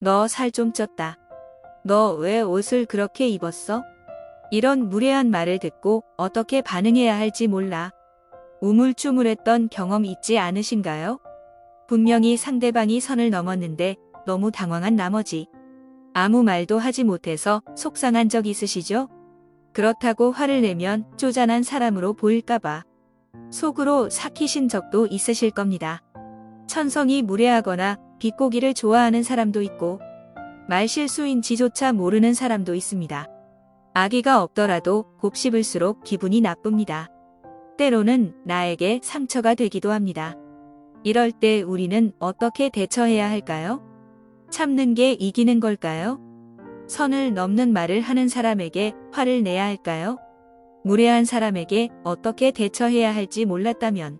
너 살 좀 쪘다. 너 왜 옷을 그렇게 입었어? 이런 무례한 말을 듣고 어떻게 반응해야 할지 몰라. 우물쭈물했던 경험 있지 않으신가요? 분명히 상대방이 선을 넘었는데 너무 당황한 나머지 아무 말도 하지 못해서 속상한 적 있으시죠? 그렇다고 화를 내면 쪼잔한 사람으로 보일까봐 속으로 삭히신 적도 있으실 겁니다. 천성이 무례하거나 비꼬기를 좋아하는 사람도 있고 말실수인지조차 모르는 사람도 있습니다. 아기가 없더라도 곱씹을수록 기분이 나쁩니다. 때로는 나에게 상처가 되기도 합니다. 이럴 때 우리는 어떻게 대처해야 할까요? 참는 게 이기는 걸까요? 선을 넘는 말을 하는 사람에게 화를 내야 할까요? 무례한 사람에게 어떻게 대처해야 할지 몰랐다면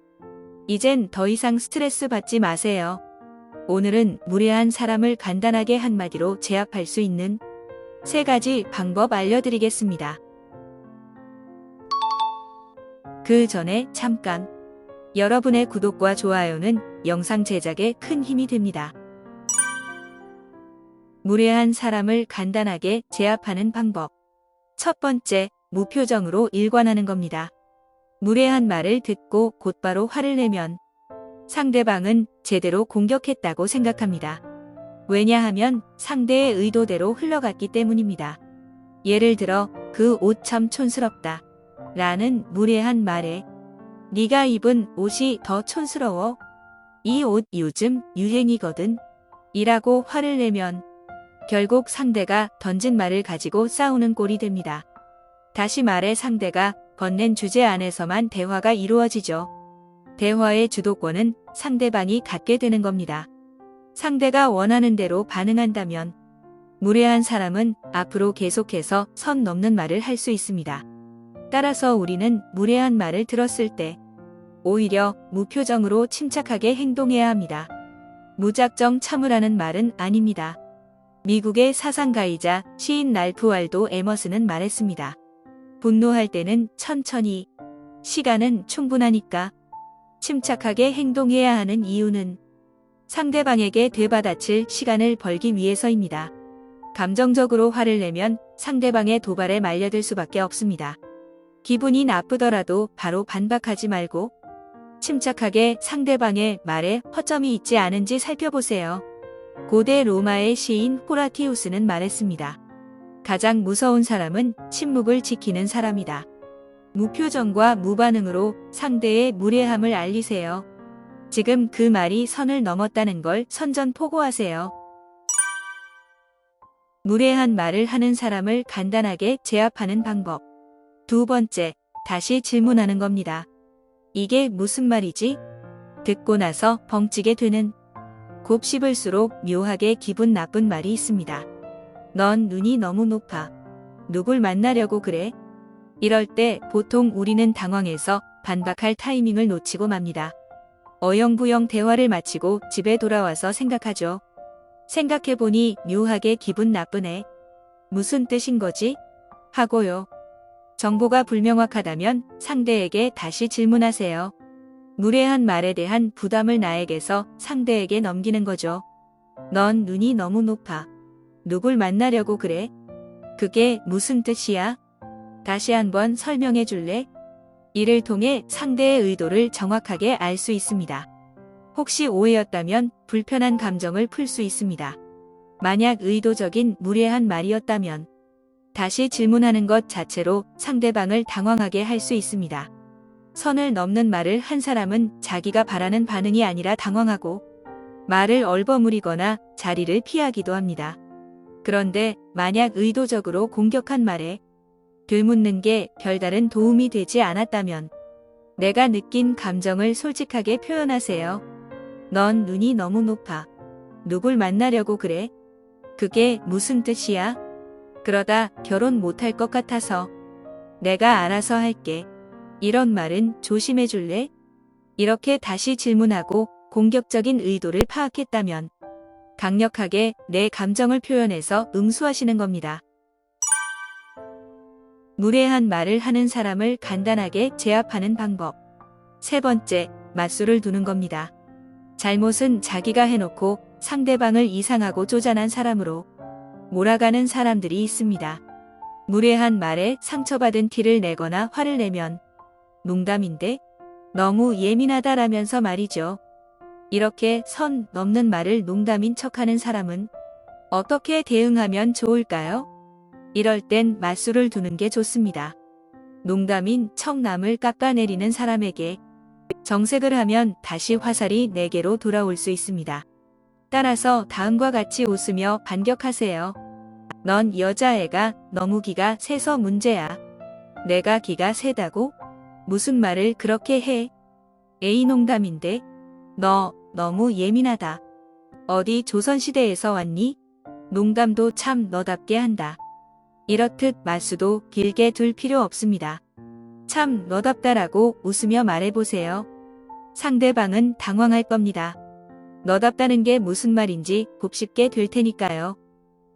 이젠 더 이상 스트레스 받지 마세요. 오늘은 무례한 사람을 간단하게 한마디로 제압할 수 있는 세 가지 방법 알려드리겠습니다. 그 전에 잠깐 여러분의 구독과 좋아요는 영상 제작에 큰 힘이 됩니다. 무례한 사람을 간단하게 제압하는 방법. 첫 번째, 무표정으로 일관하는 겁니다. 무례한 말을 듣고 곧바로 화를 내면 상대방은 제대로 공격했다고 생각합니다. 왜냐하면 상대의 의도대로 흘러갔기 때문입니다. 예를 들어 그 옷 참 촌스럽다. 라는 무례한 말에 네가 입은 옷이 더 촌스러워. 이 옷 요즘 유행이거든. 이라고 화를 내면 결국 상대가 던진 말을 가지고 싸우는 꼴이 됩니다. 다시 말해 상대가 건넨 주제 안에서만 대화가 이루어지죠. 대화의 주도권은 상대방이 갖게 되는 겁니다. 상대가 원하는 대로 반응한다면 무례한 사람은 앞으로 계속해서 선 넘는 말을 할 수 있습니다. 따라서 우리는 무례한 말을 들었을 때 오히려 무표정으로 침착하게 행동해야 합니다. 무작정 참으라는 말은 아닙니다. 미국의 사상가이자 시인 랄프 wal도 에머스는 말했습니다. 분노할 때는 천천히, 시간은 충분하니까 침착하게 행동해야 하는 이유는 상대방에게 되받아칠 시간을 벌기 위해서입니다. 감정적으로 화를 내면 상대방의 도발에 말려들 수밖에 없습니다. 기분이 나쁘더라도 바로 반박하지 말고 침착하게 상대방의 말에 허점이 있지 않은지 살펴보세요. 고대 로마의 시인 호라티우스는 말했습니다. 가장 무서운 사람은 침묵을 지키는 사람이다. 무표정과 무반응으로 상대의 무례함을 알리세요. 지금 그 말이 선을 넘었다는 걸 선전포고하세요. 무례한 말을 하는 사람을 간단하게 제압하는 방법. 두 번째, 다시 질문하는 겁니다. 이게 무슨 말이지? 듣고 나서 벙찌게 되는 곱씹을수록 묘하게 기분 나쁜 말이 있습니다. 넌 눈이 너무 높아. 누굴 만나려고 그래? 이럴 때 보통 우리는 당황해서 반박할 타이밍을 놓치고 맙니다. 어영부영 대화를 마치고 집에 돌아와서 생각하죠. 생각해보니 묘하게 기분 나쁘네. 무슨 뜻인 거지? 하고요. 정보가 불명확하다면 상대에게 다시 질문하세요. 무례한 말에 대한 부담을 나에게서 상대에게 넘기는 거죠. 넌 눈이 너무 높아. 누굴 만나려고 그래? 그게 무슨 뜻이야? 다시 한번 설명해 줄래? 이를 통해 상대의 의도를 정확하게 알 수 있습니다. 혹시 오해였다면 불편한 감정을 풀 수 있습니다. 만약 의도적인 무례한 말이었다면 다시 질문하는 것 자체로 상대방을 당황하게 할 수 있습니다. 선을 넘는 말을 한 사람은 자기가 바라는 반응이 아니라 당황하고 말을 얼버무리거나 자리를 피하기도 합니다. 그런데 만약 의도적으로 공격한 말에 되묻는 게 별다른 도움이 되지 않았다면 내가 느낀 감정을 솔직하게 표현하세요. 넌 눈이 너무 높아. 누굴 만나려고 그래? 그게 무슨 뜻이야? 그러다 결혼 못할 것 같아서 내가 알아서 할게. 이런 말은 조심해 줄래? 이렇게 다시 질문하고 공격적인 의도를 파악했다면 강력하게 내 감정을 표현해서 응수하시는 겁니다. 무례한 말을 하는 사람을 간단하게 제압하는 방법. 세 번째, 맞수를 두는 겁니다. 잘못은 자기가 해놓고 상대방을 이상하고 쪼잔한 사람으로 몰아가는 사람들이 있습니다. 무례한 말에 상처받은 티를 내거나 화를 내면 농담인데 너무 예민하다라면서 말이죠. 이렇게 선 넘는 말을 농담인 척하는 사람은 어떻게 대응하면 좋을까요? 이럴 땐 맞수를 두는 게 좋습니다. 농담인 척 남을 깎아내리는 사람에게 정색을 하면 다시 화살이 내게로 돌아올 수 있습니다. 따라서 다음과 같이 웃으며 반격하세요. 넌 여자애가 너무 기가 세서 문제야. 내가 기가 세다고? 무슨 말을 그렇게 해? A 농담인데? 너 너무 예민하다. 어디 조선시대에서 왔니? 농담도 참 너답게 한다. 이렇듯 말수도 길게 둘 필요 없습니다. 참 너답다라고 웃으며 말해보세요. 상대방은 당황할 겁니다. 너답다는 게 무슨 말인지 곱씹게 될 테니까요.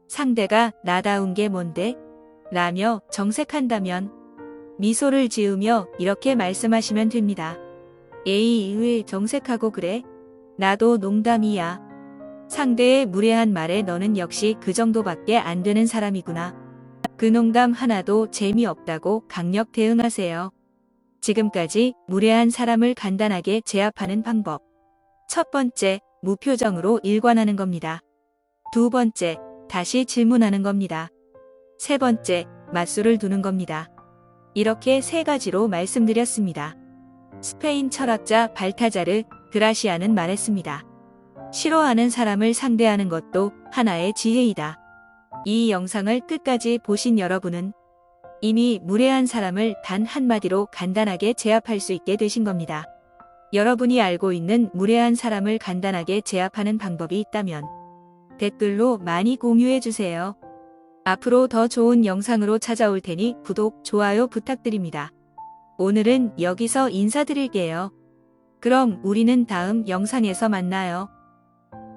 상대가 나다운 게 뭔데? 라며 정색한다면 미소를 지으며 이렇게 말씀하시면 됩니다. 에이, 왜 정색하고 그래? 나도 농담이야. 상대의 무례한 말에 너는 역시 그 정도밖에 안 되는 사람이구나. 그 농담 하나도 재미없다고 강력 대응하세요. 지금까지 무례한 사람을 간단하게 제압하는 방법. 첫 번째, 무표정으로 일관하는 겁니다. 두 번째, 다시 질문하는 겁니다. 세 번째, 맞수를 두는 겁니다. 이렇게 세 가지로 말씀드렸습니다. 스페인 철학자 발타자르 그라시아는 말했습니다. 싫어하는 사람을 상대하는 것도 하나의 지혜이다. 이 영상을 끝까지 보신 여러분은 이미 무례한 사람을 단 한마디로 간단하게 제압할 수 있게 되신 겁니다. 여러분이 알고 있는 무례한 사람을 간단하게 제압하는 방법이 있다면 댓글로 많이 공유해 주세요. 앞으로 더 좋은 영상으로 찾아올 테니 구독, 좋아요 부탁드립니다. 오늘은 여기서 인사드릴게요. 그럼 우리는 다음 영상에서 만나요.